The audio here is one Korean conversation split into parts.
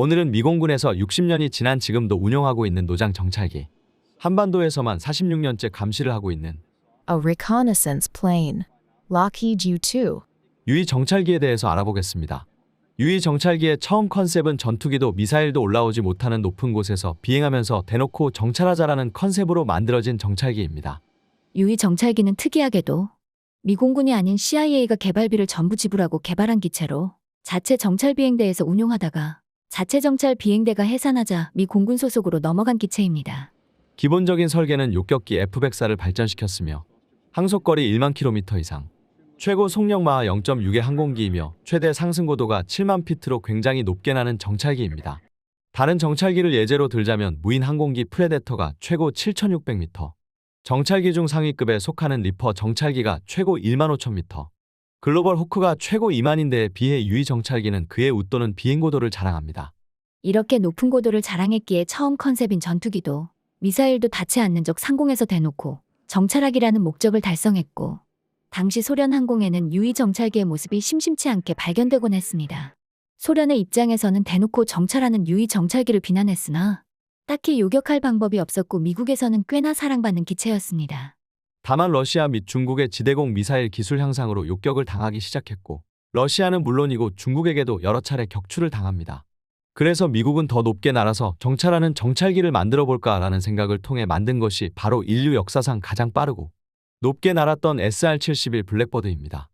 오늘은 미공군에서 60년이 지난 지금도 운영하고 있는 노장 정찰기. 한반도에서만 46년째 감시를 하고 있는 A reconnaissance plane. Lockheed U-2. 유위 정찰기에 대해서 알아보겠습니다. 유위 정찰기의 처음 컨셉은 전투기도 미사일도 올라오지 못하는 높은 곳에서 비행하면서 대놓고 정찰하자라는 컨셉으로 만들어진 정찰기입니다. 유이 정찰기는 특이하게도 미공군이 아닌 CIA가 개발비를 전부 지불하고 개발한 기체로 자체 정찰 비행대에서 운용하다가 자체 정찰 비행대가 해산하자 미 공군 소속으로 넘어간 기체입니다. 기본적인 설계는 요격기 F-104를 발전시켰으며 항속거리 1만 킬로미터 이상, 최고 속력 마하 0.6의 항공기이며 최대 상승 고도가 7만 피트로 굉장히 높게 나는 정찰기입니다. 다른 정찰기를 예제로 들자면 무인 항공기 프레데터가 최고 7,600m, 정찰기 중 상위급에 속하는 리퍼 정찰기가 최고 1만 5,000m, 글로벌 호크가 최고 2만인데에 비해 유이 정찰기는 그에 웃도는 비행고도를 자랑합니다. 이렇게 높은 고도를 자랑했기에 처음 컨셉인 전투기도 미사일도 닿지 않는 적 상공에서 대놓고 정찰하기라는 목적을 달성했고 당시 소련 항공에는 유이 정찰기의 모습이 심심치 않게 발견되곤 했습니다. 소련의 입장에서는 대놓고 정찰하는 유이 정찰기를 비난했으나 딱히 요격할 방법이 없었고 미국에서는 꽤나 사랑받는 기체였습니다. 다만 러시아 및 중국의 지대공 미사일 기술 향상으로 욕격을 당하기 시작했고 러시아는 물론이고 중국에게도 여러 차례 격추를 당합니다. 그래서 미국은 더 높게 날아서 정찰하는 정찰기를 만들어 볼까라는 생각을 통해 만든 것이 바로 인류 역사상 가장 빠르고 높게 날았던 SR-71 블랙버드입니다.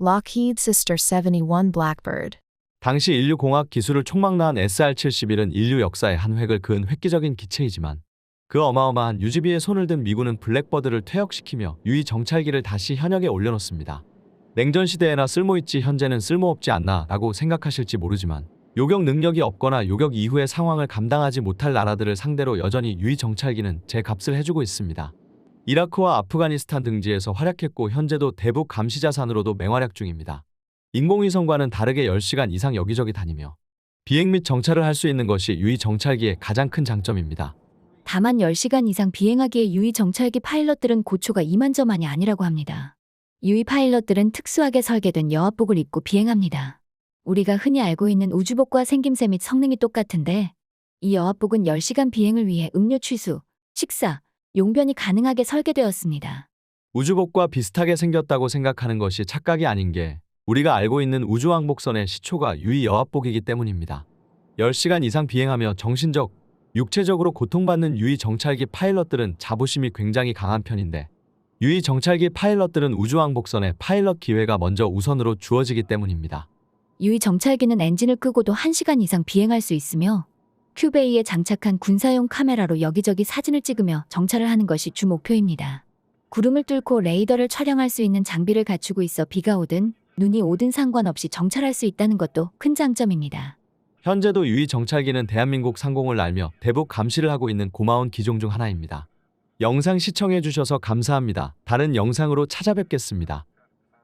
Lockheed Sister 71 Blackbird. 당시 인류 공학 기술을 촉망라한 SR-71은 인류 역사의 한 획을 그은 획기적인 기체이지만 그 어마어마한 유지비에 손을 든 미군은 블랙버드를 퇴역시키며 유이 정찰기를 다시 현역에 올려놓습니다. 냉전 시대에나 쓸모있지 현재는 쓸모없지 않나 라고 생각하실지 모르지만 요격 능력이 없거나 요격 이후의 상황을 감당하지 못할 나라들을 상대로 여전히 유이 정찰기는 제 값을 해주고 있습니다. 이라크와 아프가니스탄 등지에서 활약했고 현재도 대북 감시 자산으로도 맹활약 중입니다. 인공위성과는 다르게 10시간 이상 여기저기 다니며 비행 및 정찰을 할 수 있는 것이 유이 정찰기의 가장 큰 장점입니다. 다만 10시간 이상 비행하기에 유이 정찰기 파일럿들은 고초가 이만저만이 아니라고 합니다. 유이 파일럿들은 특수하게 설계된 여합복을 입고 비행합니다. 우리가 흔히 알고 있는 우주복과 생김새 및 성능이 똑같은데 이 여합복은 10시간 비행을 위해 음료 취수, 식사, 용변이 가능하게 설계되었습니다. 우주복과 비슷하게 생겼다고 생각하는 것이 착각이 아닌 게 우리가 알고 있는 우주왕복선의 시초가 유이 여합복이기 때문입니다. 10시간 이상 비행하며 정신적, 육체적으로 고통받는 유이 정찰기 파일럿들은 자부심이 굉장히 강한 편인데 유이 정찰기 파일럿들은 우주왕복선의 파일럿 기회가 먼저 우선으로 주어지기 때문입니다. 유이 정찰기는 엔진을 끄고도 1시간 이상 비행할 수 있으며 큐베이에 장착한 군사용 카메라로 여기저기 사진을 찍으며 정찰을 하는 것이 주 목표입니다. 구름을 뚫고 레이더를 촬영할 수 있는 장비를 갖추고 있어 비가 오든 눈이 오든 상관없이 정찰할 수 있다는 것도 큰 장점입니다. 현재도 유이 정찰기는 대한민국 상공을 알며 대북 감시를 하고 있는 고마운 기종 중 하나입니다. 영상 시청해 주셔서 감사합니다. 다른 영상으로 찾아뵙겠습니다.